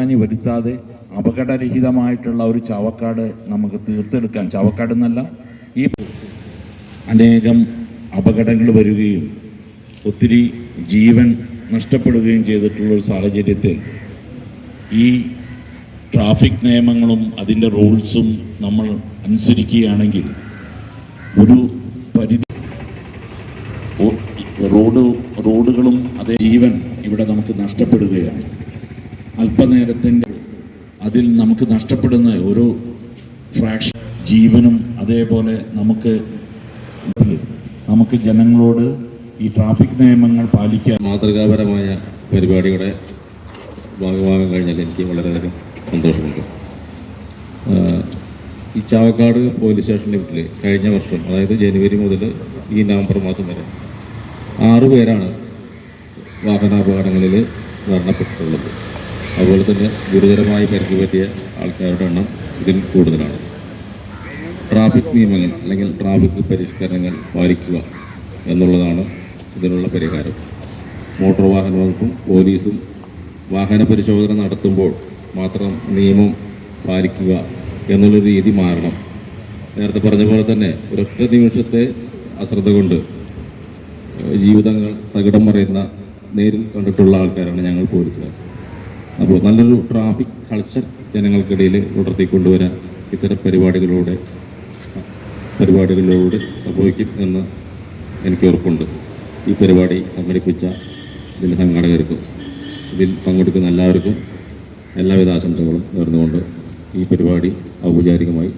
ജീവഹാനി വരുത്താതെ അപകടരഹിതമായിട്ടുള്ള ഒരു ചവക്കാട് നമുക്ക് തീർത്തെടുക്കാൻ ചവക്കാട് എന്നല്ല ഈ അനേകം അപകടങ്ങൾ വരികയും ഒത്തിരി ജീവൻ നഷ്ടപ്പെടുകയും ചെയ്തിട്ടുള്ള ഒരു സാഹചര്യത്തിൽ ഈ ട്രാഫിക് നിയമങ്ങളും അതിന്റെ റൂൾസും നമ്മൾ അനുസരിക്കുകയാണെങ്കിൽ ഒരു പരിധി റോഡ് റോഡുകളും അതേ ജീവൻ ഇവിടെ നമുക്ക് നഷ്ടപ്പെടുകയാണ്. അല്പനേരത്തിന്റെ അതിൽ നമുക്ക് നഷ്ടപ്പെടുന്ന ഒരു ഫ്രാക്ഷൻ ജീവനും അതേപോലെ നമുക്ക് നമുക്ക് ജനങ്ങളോട് ഈ ട്രാഫിക് നിയമങ്ങൾ പാലിക്കാൻ മാതൃകാപരമായ പരിപാടിയുടെ ഭാഗമാകാൻ കഴിഞ്ഞാൽ എനിക്ക് വളരെയധികം സന്തോഷമുണ്ട്. ഈ ചാവക്കാട് പോലീസ് സ്റ്റേഷന്റെ വീട്ടിൽ കഴിഞ്ഞ വർഷം അതായത് ജനുവരി മുതൽ ഈ നവംബർ മാസം വരെ ആറ് പേരാണ് വാഹനാപകടങ്ങളിൽ മരണപ്പെട്ടിട്ടുള്ളത്. അതുപോലെ തന്നെ ഗുരുതരമായി പരിക്ക് പറ്റിയ ആൾക്കാരുടെ എണ്ണം ഇതിൽ കൂടുതലാണ്. ട്രാഫിക് നിയമങ്ങൾ അല്ലെങ്കിൽ ട്രാഫിക് പരിഷ്കരണങ്ങൾ പാലിക്കുക എന്നുള്ളതാണ് ഇതിനുള്ള പരിഹാരം. മോട്ടോർ വാഹന വകുപ്പും പോലീസും വാഹന പരിശോധന നടത്തുമ്പോൾ മാത്രം നിയമം പാലിക്കുക എന്നുള്ള രീതി മാറണം. നേരത്തെ പറഞ്ഞ പോലെ തന്നെ ഒരൊറ്റ നിമിഷത്തെ അശ്രദ്ധ കൊണ്ട് ജീവിതങ്ങൾ തകിടം മറിയുന്ന നേരിൽ കണ്ടിട്ടുള്ള ആൾക്കാരാണ് ഞങ്ങൾ പോലീസുകാർ. അപ്പോൾ നല്ലൊരു ട്രാഫിക് കൾച്ചർ ജനങ്ങൾക്കിടയിൽ ഉണർത്തിക്കൊണ്ടുവരാൻ ഇത്തരം പരിപാടികളിലൂടെ പരിപാടികളിലൂടെ സംഭവിക്കും എന്ന് എനിക്ക് ഉറപ്പുണ്ട്. ഈ പരിപാടി സംഘടിപ്പിച്ച ഇതിന്റെ സംഘാടകർക്കും ഇതിൽ പങ്കെടുക്കുന്ന എല്ലാവർക്കും എല്ലാവിധ ആശംസകളും നേർന്നുകൊണ്ട് ഈ പരിപാടി ഔപചാരികമായി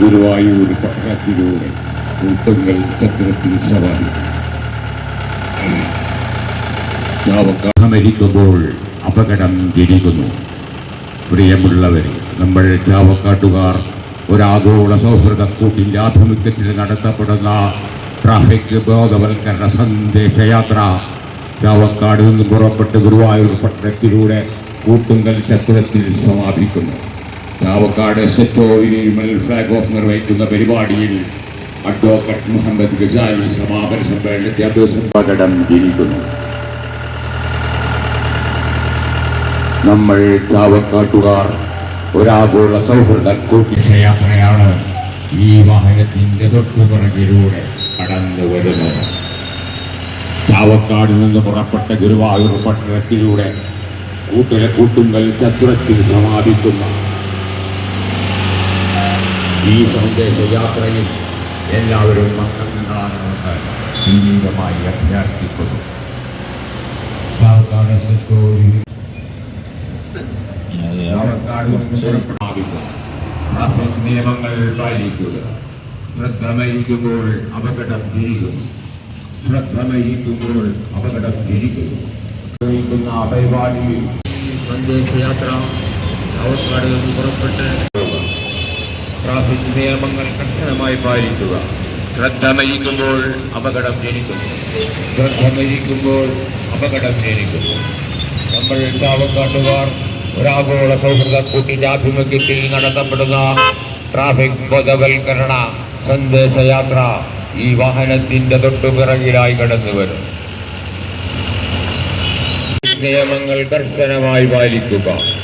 ഗുരുവായൂർ പട്ടണത്തിലൂടെ കൂട്ടങ്ങൾ ചത്രത്തിൽ സവാരി. ചാവക്കാമരിക്കുമ്പോൾ അപകടം ജനിക്കുന്നു പ്രിയമുള്ളവർ നമ്മൾ ചാവക്കാട്ടുകാർ ഒരാഗോള സൗഹൃദ കൂട്ടിന്റെ ആഭിമുഖ്യത്തിൽ നടത്തപ്പെടുന്ന ട്രാഫിക് ബോധവൽക്കരണ സന്ദേശയാത്ര ചാവക്കാട് നിന്ന് പുറപ്പെട്ട് ഗുരുവായൂർ പട്ടണത്തിലൂടെ കൂട്ടുങ്കൽ ചത്രത്തിൽ സമാപിക്കുന്നു. ചാവക്കാട് സെറ്റോവിനിമൽ ഫ്ലാഗ് ഓഫ് നിർവഹിക്കുന്ന പരിപാടിയിൽ അഡ്വക്കറ്റ് മുഹമ്മദ് ഗസാലി സമാപന സമ്മേളനത്തെ അഭിസംബോധനം ജനിക്കുന്നു നമ്മൾ ചാവക്കാട്ടുകാർ ഒരാഗോള സൗഹൃദ കൂട്ടിഷയാത്രയാണ് ഈ വാഹനത്തിന്റെ തൊട്ടുപിറകിലൂടെ കടന്നു വരുന്നത്. ചാവക്കാട് നിന്ന് പുറപ്പെട്ട ഗുരുവായൂർ പട്ടണത്തിലൂടെ കൂട്ടലെ കൂട്ടുങ്കൽ ചത്രത്തിൽ സമാപിക്കുന്ന ഈ സന്ദേശയാത്രയിൽ എല്ലാവരും പങ്കെടുക്കണമെന്ന് വിനീതമായി അഭ്യർത്ഥിക്കുന്നു. നിയമങ്ങൾ പാലിക്കുക. ശ്രദ്ധമരിക്കുമ്പോൾ അപകടം തിരിക്കുന്നു ശ്രദ്ധമരിക്കുമ്പോൾ അപകടം തിരിക്കുന്നു പരിപാടിയിൽ സന്ദേശയാത്ര ചാവക്കാട് പുറപ്പെട്ട് ട്രാഫിക് നിയമങ്ങൾ കർശനമായി പാലിക്കുക. ശ്രദ്ധ മരിക്കുമ്പോൾ അപകടം ജനിക്കുന്നു. ശ്രദ്ധ മരിക്കുമ്പോൾ അപകടം ജനിക്കുന്നു. നമ്മൾ ചാവക്കാട്ടുകാർ ഒരാഗോള സൗഹൃദ കൂട്ടിന്റെ ആഭിമുഖ്യത്തിൽ നടത്തപ്പെടുന്ന ട്രാഫിക് ബോധവൽക്കരണ സന്ദേശയാത്ര ഈ വാഹനത്തിന്റെ തൊട്ടുപിറകിലായി കടന്നു വരും. നിയമങ്ങൾ കർശനമായി പാലിക്കുക.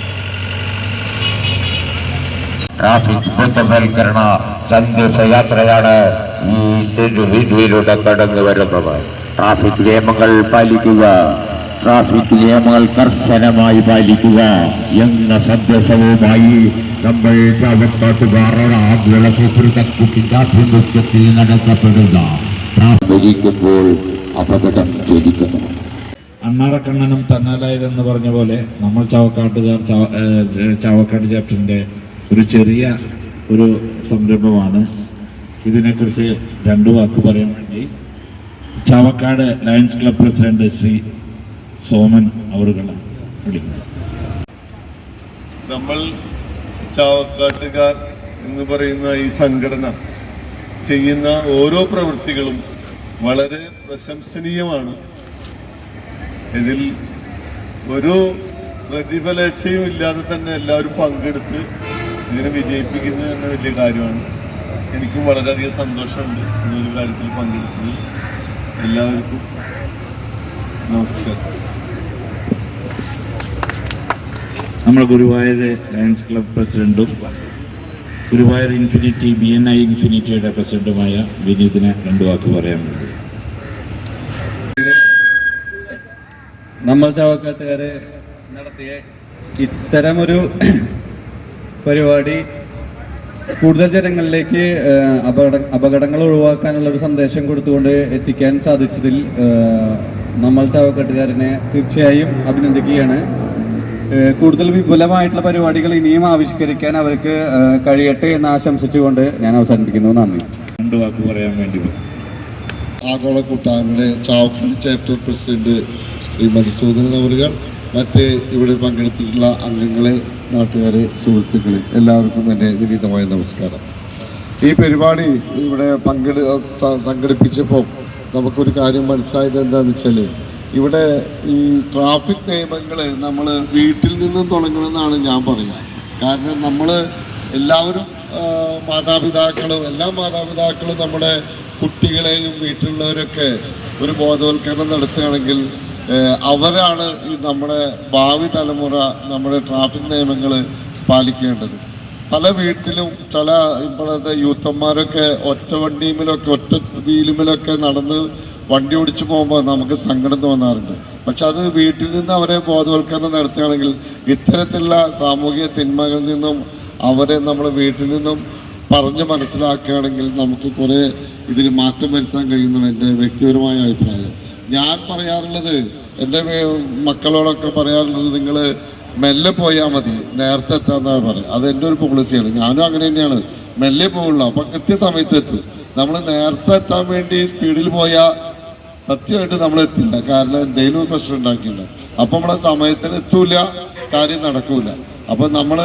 ട്രാഫിക് ബോധവൽക്കരണ സന്ദേശയാത്രയാണ് ഈ വീട്ടിലൂടെ കടന്നു വരുന്നത്. ട്രാഫിക് നിയമങ്ങൾ പാലിക്കുക. ട്രാഫിക് നിയമങ്ങൾ കർശനമായി പാലിക്കുക. എന്ന സന്ദേശവുമായി നമ്മൾ ചാവക്കാട്ടുകാരുടെ ആഭിമുഖ്യത്തിൽ നടത്തപ്പെടുന്ന ട്രാഫിക്കുമ്പോൾ അപകടം അണ്ണാറക്കണ്ണനും തന്നാലായതെന്ന് പറഞ്ഞ പോലെ നമ്മൾ ചാവക്കാട്ടുകാർ ചാവക്കാട് ചാപ്റ്ററിന്റെ ഒരു ചെറിയ ഒരു സംരംഭമാണ്. ഇതിനെക്കുറിച്ച് രണ്ടു വാക്ക് പറയാൻ വേണ്ടി. Chavakkad lions club president Shri Soman അവറുകളാണ് വിളിക്കുന്നത് നമ്മൾ ചാവക്കാട്ടുകാർ എന്ന് പറയുന്ന ഈ സംഘടന ചെയ്യുന്ന ഓരോ പ്രവൃത്തികളും വളരെ പ്രശംസനീയമാണ്. ഇതിൽ ഒരു പ്രതിഫലേച്ഛയും ഇല്ലാതെ തന്നെ എല്ലാവരും പങ്കെടുത്ത് ഇതിനെ വിജയിപ്പിക്കുന്നത് തന്നെ വലിയ കാര്യമാണ്. എനിക്കും വളരെയധികം സന്തോഷമുണ്ട്. ഇങ്ങനൊരു കാര്യത്തിൽ പങ്കെടുക്കുന്നത് എല്ലാവർക്കും നമസ്കാരം. നമ്മുടെ ഗുരുവായൂർ ലയൺസ് ക്ലബ് പ്രസിഡന്റും Guruvayur infinity B N I ഇൻഫിനിറ്റിയുടെ പ്രസിഡന്റുമായ വിനീതിനെ രണ്ടു വാക്ക് പറയാൻ വേണ്ടി. നമ്മൾ ചവക്കാത്തുകാരെ നടത്തിയ ഇത്തരമൊരു പരിപാടി കൂടുതൽ ജനങ്ങളിലേക്ക് അപകട അപകടങ്ങൾ ഒഴിവാക്കാനുള്ള ഒരു സന്ദേശം കൊടുത്തുകൊണ്ട് എത്തിക്കാൻ സാധിച്ചതിൽ നമ്മൾ ചാവക്കെട്ടുകാരനെ തീർച്ചയായും അഭിനന്ദിക്കുകയാണ്. കൂടുതൽ വിപുലമായിട്ടുള്ള പരിപാടികൾ ഇനിയും ആവിഷ്കരിക്കാൻ അവർക്ക് കഴിയട്ടെ എന്ന് ആശംസിച്ചുകൊണ്ട് ഞാൻ അവസാനിപ്പിക്കുന്നു. നന്ദി. രണ്ടു വാക്ക് പറയാൻ വേണ്ടി ആഗോള കൂട്ടായ്മയുടെ ചാവക്കാട് ചാപ്റ്റർ പ്രസിഡന്റ് ശ്രീ മധുസൂദനൻ അവർ മറ്റ് ഇവിടെ പങ്കെടുത്തിട്ടുള്ള അംഗങ്ങളെ നാട്ടുകാരെ സുഹൃത്തുക്കളെ എല്ലാവർക്കും എന്റെ വിനീതമായ നമസ്കാരം. ഈ പരിപാടി ഇവിടെ പങ്കെടു സംഘടിപ്പിച്ചപ്പോൾ നമുക്കൊരു കാര്യം മനസ്സിലായത് എന്താണെന്ന് വെച്ചാൽ ഇവിടെ ഈ ട്രാഫിക് നിയമങ്ങൾ നമ്മൾ വീട്ടിൽ നിന്നും തുടങ്ങണമെന്നാണ് ഞാൻ പറയുക. കാരണം നമ്മൾ എല്ലാവരും മാതാപിതാക്കളും എല്ലാ മാതാപിതാക്കളും നമ്മുടെ കുട്ടികളെയും വീട്ടിലുള്ളവരൊക്കെ ഒരു ബോധവൽക്കരണം നടത്തുകയാണെങ്കിൽ അവരാണ് ഈ നമ്മുടെ ഭാവി തലമുറ നമ്മുടെ ട്രാഫിക് നിയമങ്ങൾ പാലിക്കേണ്ടത്. പല വീട്ടിലും ചില ഇപ്പോഴത്തെ യൂത്തന്മാരൊക്കെ ഒറ്റ വണ്ടിയുമിലൊക്കെ ഒറ്റ വീലുമിലൊക്കെ നടന്ന് വണ്ടി ഓടിച്ചു പോകുമ്പോൾ നമുക്ക് സങ്കടം തോന്നാറുണ്ട്. പക്ഷെ അത് വീട്ടിൽ നിന്ന് അവരെ ബോധവൽക്കരണം നടത്തുകയാണെങ്കിൽ ഇത്തരത്തിലുള്ള സാമൂഹിക തിന്മകളിൽ നിന്നും അവരെ നമ്മൾ വീട്ടിൽ നിന്നും പറഞ്ഞ് മനസ്സിലാക്കുകയാണെങ്കിൽ നമുക്ക് കുറേ ഇതിന് മാറ്റം വരുത്താൻ കഴിയുന്നതാണ് എന്റെ വ്യക്തിപരമായ അഭിപ്രായം. ഞാൻ പറയാറുള്ളത് എന്റെ മക്കളോടൊക്കെ പറയാറുള്ളത് നിങ്ങൾ മെല്ലെ പോയാൽ മതി നേരത്തെ എത്താന്നാ പറയാം അത് എന്റെ ഒരു പോളിസിയാണ് ഞാനും അങ്ങനെ തന്നെയാണ്. മെല്ലെ പോകുള്ളൂ അപ്പം കൃത്യസമയത്ത് എത്തും. നമ്മൾ നേരത്തെ എത്താൻ വേണ്ടി സ്പീഡിൽ പോയാൽ സത്യമായിട്ട് നമ്മൾ എത്തില്ല. കാരണം എന്തെങ്കിലും ഒരു പ്രശ്നം ഉണ്ടാക്കിയില്ല. അപ്പം നമ്മളെ സമയത്തിന് എത്തൂല. കാര്യം നടക്കൂല. അപ്പം നമ്മൾ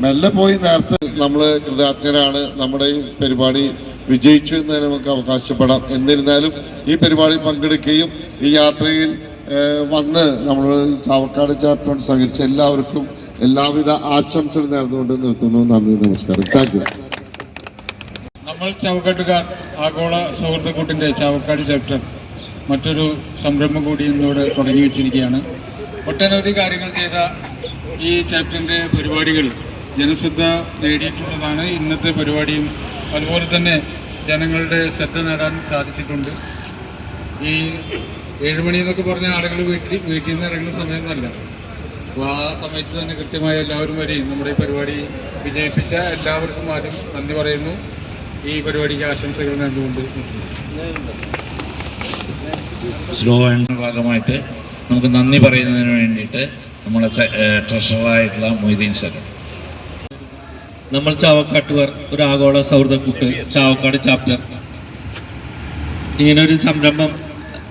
മെല്ലെ പോയി നേരത്തെ നമ്മൾ കൃതജ്ഞരാണ്. നമ്മുടെ പരിപാടി വിജയിച്ചു എന്ന് തന്നെ നമുക്ക് അവകാശപ്പെടാം. എന്നിരുന്നാലും ഈ പരിപാടി പങ്കെടുക്കുകയും ഈ യാത്രയിൽ വന്ന് നമ്മൾ ചാവക്കാട് ചാപ്റ്റർ സഹകരിച്ച എല്ലാവർക്കും എല്ലാവിധ ആശംസകളും നേർന്നുകൊണ്ട് നിർത്തുന്നു. നന്ദി നമസ്കാരം. താങ്ക് യു നമ്മൾ ചാവക്കാട്ടുകാർ ആഗോള സൗഹൃദക്കൂട്ടിന്റെ കൂട്ടിന്റെ ചാവക്കാട് ചാപ്റ്റർ മറ്റൊരു സംരംഭം കൂടി ഇന്നിവിടെ തുടങ്ങി വെച്ചിരിക്കുകയാണ്. ഒട്ടനവധി കാര്യങ്ങൾ ചെയ്ത ഈ ചാപ്റ്ററിന്റെ പരിപാടികൾ ജനശ്രദ്ധ നേടിയിട്ടുള്ളതാണ്. ഇന്നത്തെ പരിപാടിയും അതുപോലെ തന്നെ ജനങ്ങളുടെ ശ്രദ്ധ നേടാൻ സാധിച്ചിട്ടുണ്ട്. ഈ ഏഴുമണി എന്നൊക്കെ പറഞ്ഞ ആളുകൾ വീട്ടിൽ വീട്ടിൽ നിന്ന് ഇറങ്ങുന്ന സമയമൊന്നുമല്ല അപ്പോൾ ആ സമയത്ത് തന്നെ കൃത്യമായി എല്ലാവരും വരെയും നമ്മുടെ ഈ പരിപാടി വിജയിപ്പിച്ച എല്ലാവർക്കും ആദ്യം നന്ദി പറയുന്നു. ഈ പരിപാടിക്ക് ആശംസകൾ നൽകുന്നുണ്ട് സ്ലോ ആൻഡ് ഭാഗമായിട്ട് നമുക്ക് നന്ദി പറയുന്നതിന് വേണ്ടിയിട്ട് നമ്മളെ ട്രഷറായിട്ടുള്ള മൊയ്തീൻ സാർ നമ്മൾ ചാവക്കാട്ടുകാർ ഒരു ആഗോള സൗഹൃദ സൗഹൃദക്കൂട്ട് ചാവക്കാട് ചാപ്റ്റർ ഇങ്ങനെ ഒരു സംരംഭം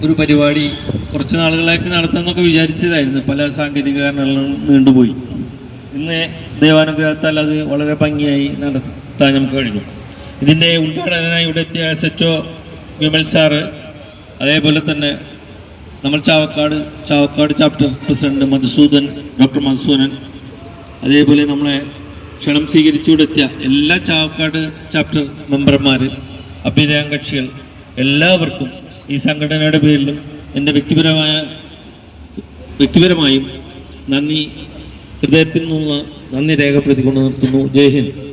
ഒരു പരിപാടി കുറച്ച് നാളുകളായിട്ട് നടത്താമെന്നൊക്കെ വിചാരിച്ചതായിരുന്നു. പല സാങ്കേതിക കാരണങ്ങളും നീണ്ടുപോയി. ഇന്ന് ദൈവാനുഗ്രഹത്താൽ അത് വളരെ ഭംഗിയായി നടത്താൻ നമുക്ക് കഴിഞ്ഞു. ഇതിന്റെ ഉദ്ഘാടനായി ഇവിടെ എത്തിയ S H O Vimal sir അതേപോലെ തന്നെ നമ്മൾ Chavakkad Chavakkad chapter president Madhusudan doctor Madhusudan അതേപോലെ നമ്മളെ ക്ഷണം സ്വീകരിച്ചുകൊടുത്തിയ എല്ലാ ചാവക്കാട് ചാപ്റ്റർ മെമ്പർമാർ അഭ്യുദയം കക്ഷികൾ എല്ലാവർക്കും ഈ സംഘടനയുടെ പേരിലും എന്റെ വ്യക്തിപരമായ വ്യക്തിപരമായും നന്ദി. ഹൃദയത്തിൽ നിന്ന് നന്ദി രേഖപ്പെടുത്തിക്കൊണ്ട് നിർത്തുന്നു. ജയ് ഹിന്ദ്.